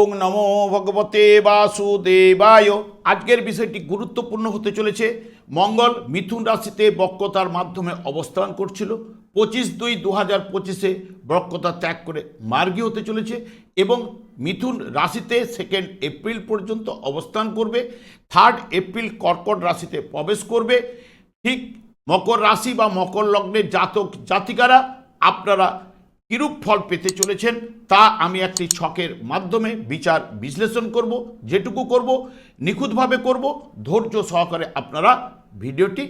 ওং নমো ভগবতে বাসুদেবায়। আজকের বিষয়টি গুরুত্বপূর্ণ হতে চলেছে। মঙ্গল মিথুন রাশিতে বক্রতার মাধ্যমে অবস্থান করছিল। পঁচিশ দুই দু হাজার পঁচিশে বক্রতা ত্যাগ করে মার্গী হতে চলেছে এবং মিথুন রাশিতে সেকেন্ড এপ্রিল পর্যন্ত অবস্থান করবে। থার্ড এপ্রিল কর্কট রাশিতে প্রবেশ করবে। ঠিক মকর রাশি বা মকর লগ্নের জাতক জাতিকারা, আপনারা কিরূপ ফল পেতে চলেছেন, তা আমি একটি ছকের মাধ্যমে বিচার বিশ্লেষণ করব, যেটুকু করব, নিখুঁতভাবে করব। ধৈর্য সহকারে আপনারা ভিডিওটি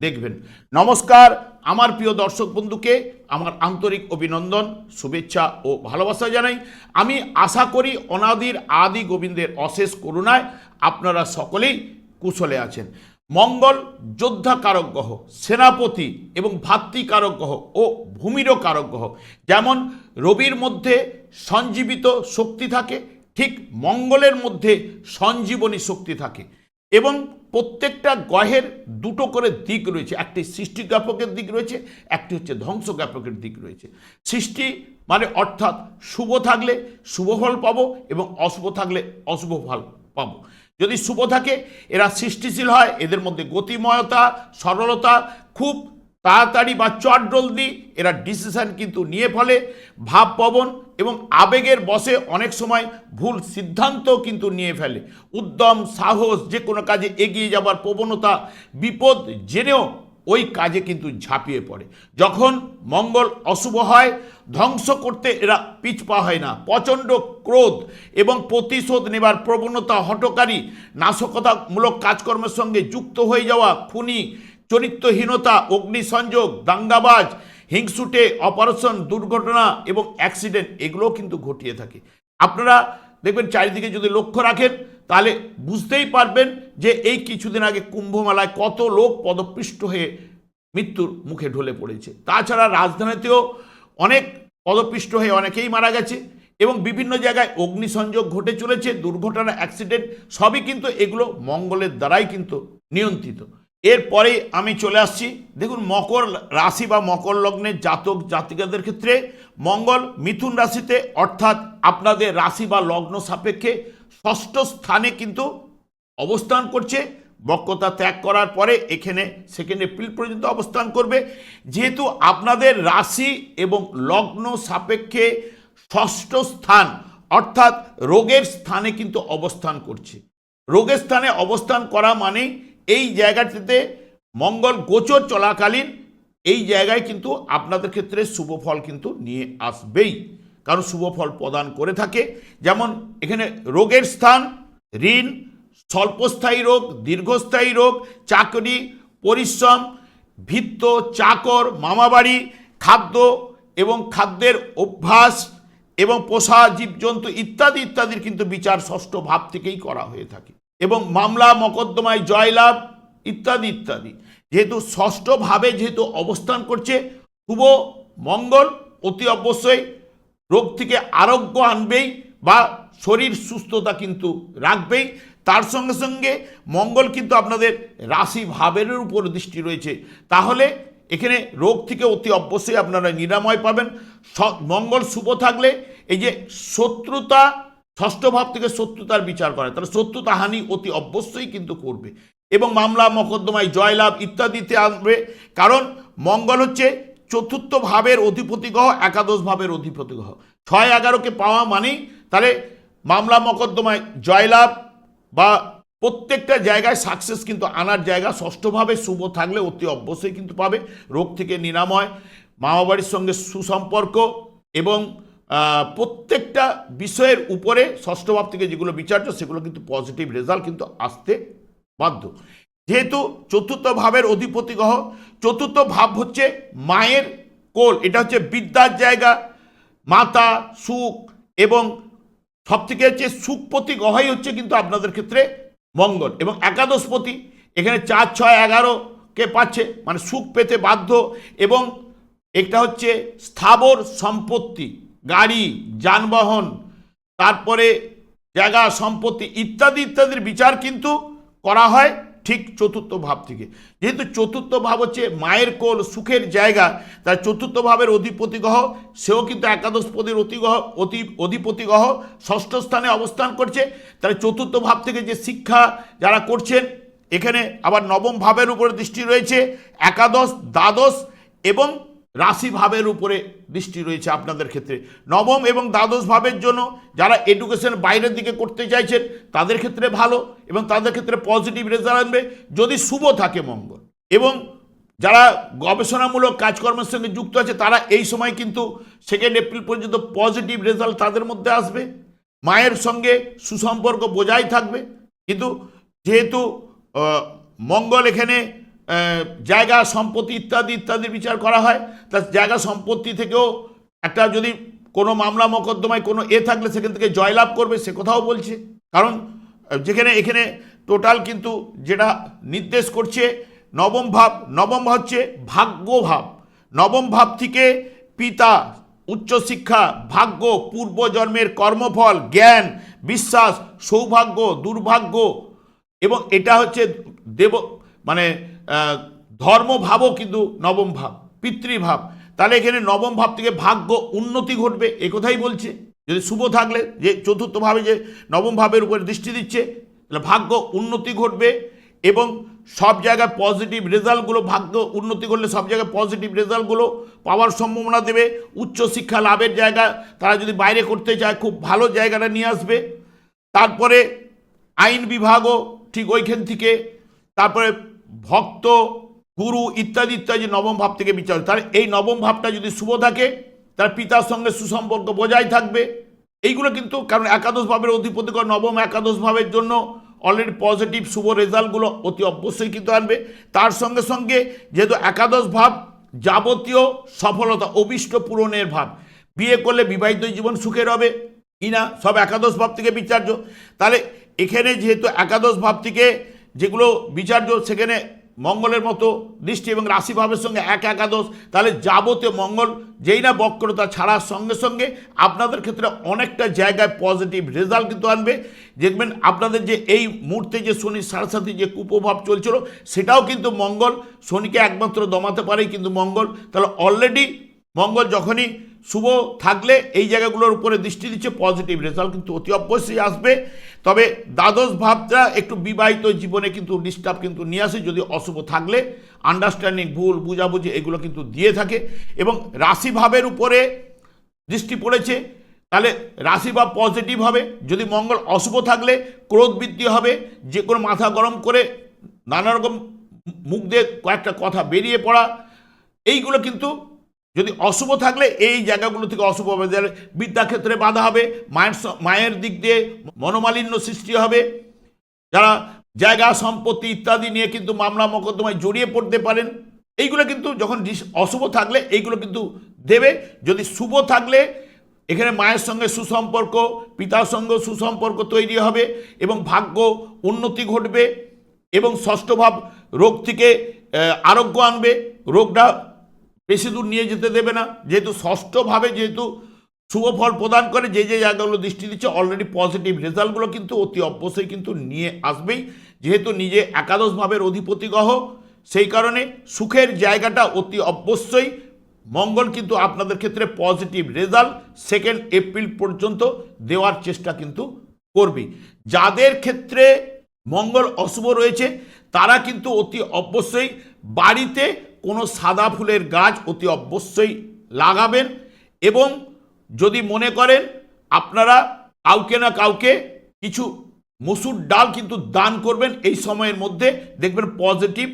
দেখবেন। নমস্কার, আমার প্রিয় দর্শক বন্ধুকে আমার আন্তরিক অভিনন্দন, শুভেচ্ছা ও ভালোবাসা জানাই। আমি আশা করি অনাদির আদি গোবিন্দের অশেষ করুণায় আপনারা সকলেই কুশলে আছেন। মঙ্গল যোদ্ধা কারক গ্রহ, সেনাপতি এবং ভাতৃকারক গ্রহ ও ভূমিরও কারক গ্রহ। যেমন রবির মধ্যে সঞ্জীবিত শক্তি থাকে, ঠিক মঙ্গলের মধ্যে সঞ্জীবনী শক্তি থাকে এবং প্রত্যেকটা গ্রহের দুটো করে দিক রয়েছে। একটি সৃষ্টি জ্ঞাপকের দিক রয়েছে, একটি হচ্ছে ধ্বংস জ্ঞাপকের দিক রয়েছে। সৃষ্টি মানে অর্থাৎ শুভ থাকলে শুভ ফল পাবো এবং অশুভ থাকলে অশুভ ফল পাবো। যদি শুভ থাকে, এরা সৃষ্টিশীল হয়, এদের মধ্যে গতিময়তা, সরলতা, খুব তাড়াতাড়ি বা চটজলদি এরা ডিসিশন কিন্তু নিয়ে ফলে। ভাব, পবন এবং আবেগের বসে অনেক সময় ভুল সিদ্ধান্ত কিন্তু নিয়ে ফেলে। উদ্যম, সাহস, যে কোনো কাজে এগিয়ে যাবার প্রবণতা, বিপদ জেনেও ওই কাজে কিন্তু ঝাঁপিয়ে পড়ে। যখন মঙ্গল অশুভ হয় ধ্বংস করতে এরা পিছপা হয় না। প্রচণ্ড ক্রোধ এবং প্রতিশোধ নেবার প্রবণতা হটকারী নাশকতামূলক কাজকর্মের সঙ্গে যুক্ত হয়ে যাওয়া খুনি, চরিত্রহীনতা, অগ্নিসংযোগ, দাঙ্গাবাজ, হিংসুটে, অপারেশন, দুর্ঘটনা এবং অ্যাক্সিডেন্ট, এগুলোও কিন্তু ঘটিয়ে থাকে। আপনারা দেখবেন চারিদিকে যদি লক্ষ্য রাখেন, তাহলে বুঝতেই পারবেন যে এই কিছুদিন আগে কুম্ভমেলায় কত লোক পদপৃষ্ট হয়ে মৃত্যুর মুখে ঢলে পড়েছে। তাছাড়া রাজধানীতেও অনেক পদপৃষ্ট হয়ে অনেকেই মারা গেছে এবং বিভিন্ন জায়গায় অগ্নিসংযোগ ঘটে চলেছে, দুর্ঘটনা অ্যাক্সিডেন্ট সবই কিন্তু এগুলো মঙ্গলের দ্বারাই কিন্তু নিয়ন্ত্রিত। এরপরে আমি চলে আসছি। দেখুন, মকর রাশি বা মকর লগ্নের জাতক জাতিকাদের ক্ষেত্রে মঙ্গল মিথুন রাশিতে অর্থাৎ আপনাদের রাশি বা লগ্ন সাপেক্ষে ষষ্ঠ স্থানে কিন্তু অবস্থান করছে। বক্রতা ত্যাগ করার পরে এখানে সেকেন্ড এপ্রিল পর্যন্ত অবস্থান করবে। যেহেতু আপনাদের রাশি এবং লগ্ন সাপেক্ষে ষষ্ঠ স্থান, অর্থাৎ রোগের স্থানে কিন্তু অবস্থান করছে। রোগের স্থানে অবস্থান করা মানে এই জায়গাটিতে মঙ্গল গোচর চলাকালীন এই জায়গায় কিন্তু আপনাদের ক্ষেত্রে শুভ ফল কিন্তু নিয়ে আসবেই। কারণ শুভ ফল প্রদান করে থাকে। যেমন এখানে রোগের স্থান, ঋণ স্বল্পস্থায়ী রোগ, দীর্ঘস্থায়ী রোগ, চাকরি, পরিশ্রম ভিত্ত চাকর, মামাবাড়ি, খাদ্য এবং খাদ্যের অভ্যাস এবং পোষা জীবজন্তু ইত্যাদি ইত্যাদির কিন্তু বিচার ষষ্ঠ ভাব থেকেই করা হয়ে থাকে এবং মামলা, মকদ্দমায় জয়লাভ ইত্যাদি ইত্যাদি। যেহেতু ষষ্ঠ ভাবে যেহেতু অবস্থান করছে, শুভ, মঙ্গল অতি অবশ্যই রোগ থেকে আরোগ্য আনবেই বা শরীর সুস্থতা কিন্তু রাখবেই। তার সঙ্গে সঙ্গে মঙ্গল কিন্তু আপনাদের রাশি ভাবের উপর দৃষ্টি রয়েছে। তাহলে এখানে রোগ থেকে অতি অবশ্যই আপনারা নিরাময় পাবেন। মঙ্গল শুভ থাকলে এই যে শত্রুতা, ষষ্ঠ ভাব থেকে শত্রুতার বিচার করে। তাহলে শত্রুতা হানি অতি অবশ্যই কিন্তু করবে। এবং মামলা, মকদ্দমায় জয়লাভ ইত্যাদিতে আসবে। কারণ মঙ্গল হচ্ছে চতুর্থ ভাবের অধিপতি গ্রহ, একাদশ ভাবের অধিপতি গ্রহ। ছয় এগারোকে পাওয়া মানেই তাহলে মামলা, মকদ্দমায় জয়লাভ বা প্রত্যেকটা জায়গায় সাকসেস কিন্তু আনার জায়গা ষষ্ঠভাবে শুভ থাকলে অতি অবশ্যই কিন্তু পাবে। রোগ থেকে নিরাময়, মামাবাড়ির সঙ্গে সুসম্পর্ক এবং প্রত্যেকটা বিষয়ের উপরে ষষ্ঠ ভাব থেকে যেগুলো বিচার্য, সেগুলো কিন্তু পজিটিভ রেজাল্ট কিন্তু আসতে বাধ্য। যেহেতু চতুর্থ ভাবের অধিপতি গ্রহ, চতুর্থ ভাব হচ্ছে মায়ের কোল, এটা হচ্ছে বিদ্যার জায়গা, মাতা, সুখ এবং সব থেকে হচ্ছে সুখপতি গহাই হচ্ছে কিন্তু আপনাদের ক্ষেত্রে মঙ্গল এবং একাদশপতি এখানে চার, ছয় এগারোকে পাচ্ছে? মানে সুখ পেতে বাধ্য এবং এটা হচ্ছে স্থাবর সম্পত্তি, গাড়ি, যানবাহন, তারপরে জায়গা, সম্পত্তি ইত্যাদি, ইত্যাদির বিচার কিন্তু করা হয়। ঠিক চতুর্থ ভাব থেকে। যেহেতু চতুর্থ ভাব হচ্ছে মায়ের কোল, সুখের জায়গা তার চতুর্থ ভাবের অধিপতি গ্রহ, সেও কিন্তু একাদশ পদের অতিগ্রহ অতি, অধিপতি গ্রহ ষষ্ঠ স্থানে অবস্থান করছে। তাহলে চতুর্থ ভাব থেকে যে শিক্ষা যারা করছেন, এখানে আবার নবম ভাবের উপরে দৃষ্টি রয়েছে। একাদশ, দ্বাদশ এবং রাশি ভাবের উপরে দৃষ্টি রয়েছে আপনাদের ক্ষেত্রে। নবম এবং দ্বাদশ ভাবের জন্য যারা এডুকেশন বাইরের দিকে করতে চাইছেন, তাদের ক্ষেত্রে ভালো এবং তাদের ক্ষেত্রে পজিটিভ রেজাল্ট আনবে যদি শুভ থাকে মঙ্গল। এবং যারা গবেষণামূলক কাজকর্মের সঙ্গে যুক্ত আছে, তারা এই সময় কিন্তু সেকেন্ড এপ্রিল পর্যন্ত পজিটিভ রেজাল্ট তাদের মধ্যে আসবে। মায়ের সঙ্গে সুসম্পর্ক বজায় থাকবে। কিন্তু যেহেতু মঙ্গল এখানে জায়গা সম্পত্তি ইত্যাদি ইত্যাদির বিচার করা হয়। তা জায়গা সম্পত্তি থেকেও একটা যদি কোনো মামলা মোকদ্দমায় কোনো এ থাকলে সেখান থেকে জয়লাভ করবে, সে কথাও বলছে। কারণ যেখানে এখানে টোটাল কিন্তু যেটা নির্দেশ করছে, নবম ভাব, নবম হচ্ছে ভাগ্যভাব নবম ভাব থেকে পিতা উচ্চশিক্ষা ভাগ্য পূর্বজন্মের কর্মফল, জ্ঞান, বিশ্বাস, সৌভাগ্য, দুর্ভাগ্য এবং এটা হচ্ছে দেব মানে ধর্মভাবও কিন্তু নবম ভাব পিতৃভাব। তাহলে এখানে নবম ভাব থেকে ভাগ্য উন্নতি ঘটবে, এ কথাই বলছে। যদি শুভ থাকলে, যে চতুর্থ ভাবে যে নবম ভাবের উপরে দৃষ্টি দিচ্ছে, তাহলে ভাগ্য উন্নতি ঘটবে এবং সব জায়গায় পজিটিভ রেজাল্টগুলো, ভাগ্য উন্নতি করলে সব জায়গায় পজিটিভ রেজাল্টগুলো পাওয়ার সম্ভাবনা দেবে। উচ্চশিক্ষা লাভের জায়গা তারা যদি বাইরে করতে চায়, খুব ভালো জায়গাটা নিয়ে আসবে। তারপরে আইন বিভাগও ঠিক ওইখান থেকে। তারপরে ভক্ত, গুরু ইত্যাদি ইত্যাদি নবম ভাব থেকে বিচার তাহলে এই নবম ভাবটা যদি শুভ থাকে, তার পিতার সঙ্গে সুসম্পর্ক বজায় থাকবে। এইগুলো কিন্তু, কারণ একাদশ ভাবের অধিপতি করে নবম একাদশ ভাবের জন্য অলরেডি পজিটিভ শুভ রেজাল্টগুলো অতি অবশ্যই কিন্তু আনবে। তার সঙ্গে সঙ্গে যেহেতু একাদশ ভাব যাবতীয় সফলতা অবিষ্ট পূরণের ভাব, বিয়ে করলে বিবাহিত জীবন সুখের হবে। কিনা সব একাদশ ভাব থেকে বিচার্য। তাহলে এখানে যেহেতু একাদশ ভাব থেকে যেগুলো বিচার্য সেখানে মঙ্গলের মতো দৃষ্টি এবং রাশিভাবের সঙ্গে এক একাদশ, তাহলে যাবতীয় মঙ্গল যেই না বক্রতা ছাড়ার সঙ্গে সঙ্গে আপনাদের ক্ষেত্রে অনেকটা জায়গায় পজিটিভ রেজাল্ট কিন্তু আনবে। দেখবেন আপনাদের যে এই মুহূর্তে যে শনির সাথে যে কুপ্রভাব চলছিল, সেটাও কিন্তু মঙ্গল, শনিকে একমাত্র দমাতে পারেই কিন্তু মঙ্গল। তাহলে অলরেডি মঙ্গল যখনই শুভ থাকলে এই জায়গাগুলোর উপরে দৃষ্টি দিচ্ছে পজিটিভ রেজাল্ট কিন্তু অতি অবশ্যই আসবে। তবে দ্বাদশ ভাবটা একটু বিবাহিত জীবনে কিন্তু ডিস্টার্ব কিন্তু নিয়ে আসে, যদি অশুভ থাকলে। আন্ডারস্ট্যান্ডিং ভুল, বুঝাবুঝি এগুলো কিন্তু দিয়ে থাকে এবং রাশি ভাবের উপরে দৃষ্টি পড়েছে, তাহলে রাশি ভাব পজিটিভ হবে। যদি মঙ্গল অশুভ থাকলে ক্রোধ বৃদ্ধি হবে, যে কোনো মাথা গরম করে নানা রকম মুখ দিয়ে কয়েকটা কথা বেরিয়ে পড়া, এইগুলো কিন্তু যদি অশুভ থাকলে এই জায়গাগুলো থেকে অশুভ হবে। বিদ্যাক্ষেত্রে বাধা হবে, মায়ের মায়ের দিক দিয়ে মনোমালিন্য সৃষ্টি হবে। যারা জায়গা, সম্পত্তি ইত্যাদি নিয়ে কিন্তু মামলা মোকদ্দমায় জড়িয়ে পড়তে পারেন, এইগুলো কিন্তু যখন অশুভ থাকলে এইগুলো কিন্তু দেবে। যদি শুভ থাকলে এখানে মায়ের সঙ্গে সুসম্পর্ক, পিতার সঙ্গে সুসম্পর্ক তৈরি হবে এবং ভাগ্য উন্নতি ঘটবে এবং ষষ্ঠভাব রোগ থেকে আরোগ্য আনবে। রোগটা বেশি দূর নিয়ে যেতে দেবে না। যেহেতু ষষ্ঠভাবে যেহেতু শুভ ফল প্রদান করে, যে যে জায়গাগুলো দৃষ্টি দিচ্ছে অলরেডি পজিটিভ রেজাল্টগুলো কিন্তু অতি অবশ্যই কিন্তু নিয়ে আসবেই। যেহেতু নিজে একাদশ ভাবের অধিপতি গ্রহ, সেই কারণে সুখের জায়গাটা অতি অবশ্যই। মঙ্গল কিন্তু আপনাদের ক্ষেত্রে পজিটিভ রেজাল্ট সেকেন্ড এপ্রিল পর্যন্ত দেওয়ার চেষ্টা কিন্তু করবে যাদের ক্ষেত্রে মঙ্গল অশুভ রয়েছে, তারা কিন্তু অতি অবশ্যই বাড়িতে কোনো সাদা ফুলের গাছ অতি অবশ্যই লাগাবেন এবং যদি মনে করেন আপনারা কাউকে না কাউকে কিছু মসুর ডাল কিন্তু দান করবেন, এই সময়ের মধ্যে দেখবেন পজিটিভ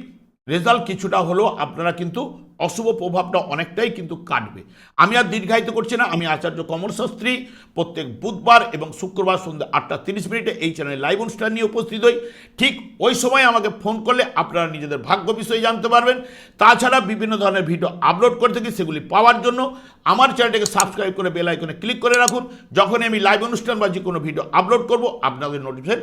রেজাল্ট কিছুটা হলেও আপনারা কিন্তু অশুভ প্রভাবটা অনেকটাই কিন্তু কাটবে। আমি আর দীর্ঘায়িত করছি না, আমি আচার্য কমল শাস্ত্রী। প্রত্যেক বুধবার এবং শুক্রবার সন্ধ্যা আটটা তিরিশ মিনিটে এই চ্যানেলে লাইভ অনুষ্ঠান নিয়ে উপস্থিত হই। ঠিক ওই সময় আমাকে ফোন করলে আপনারা নিজেদের ভাগ্য বিষয়ে জানতে পারবেন। তাছাড়া বিভিন্ন ধরনের ভিডিও আপলোড করে থাকি, সেগুলি পাওয়ার জন্য আমার চ্যানেলটাকে সাবস্ক্রাইব করে বেল আইকনে ক্লিক করে রাখুন। যখনই আমি লাইভ অনুষ্ঠান বা যে কোনো ভিডিও আপলোড করব, আপনাদের নোটিফিকেশন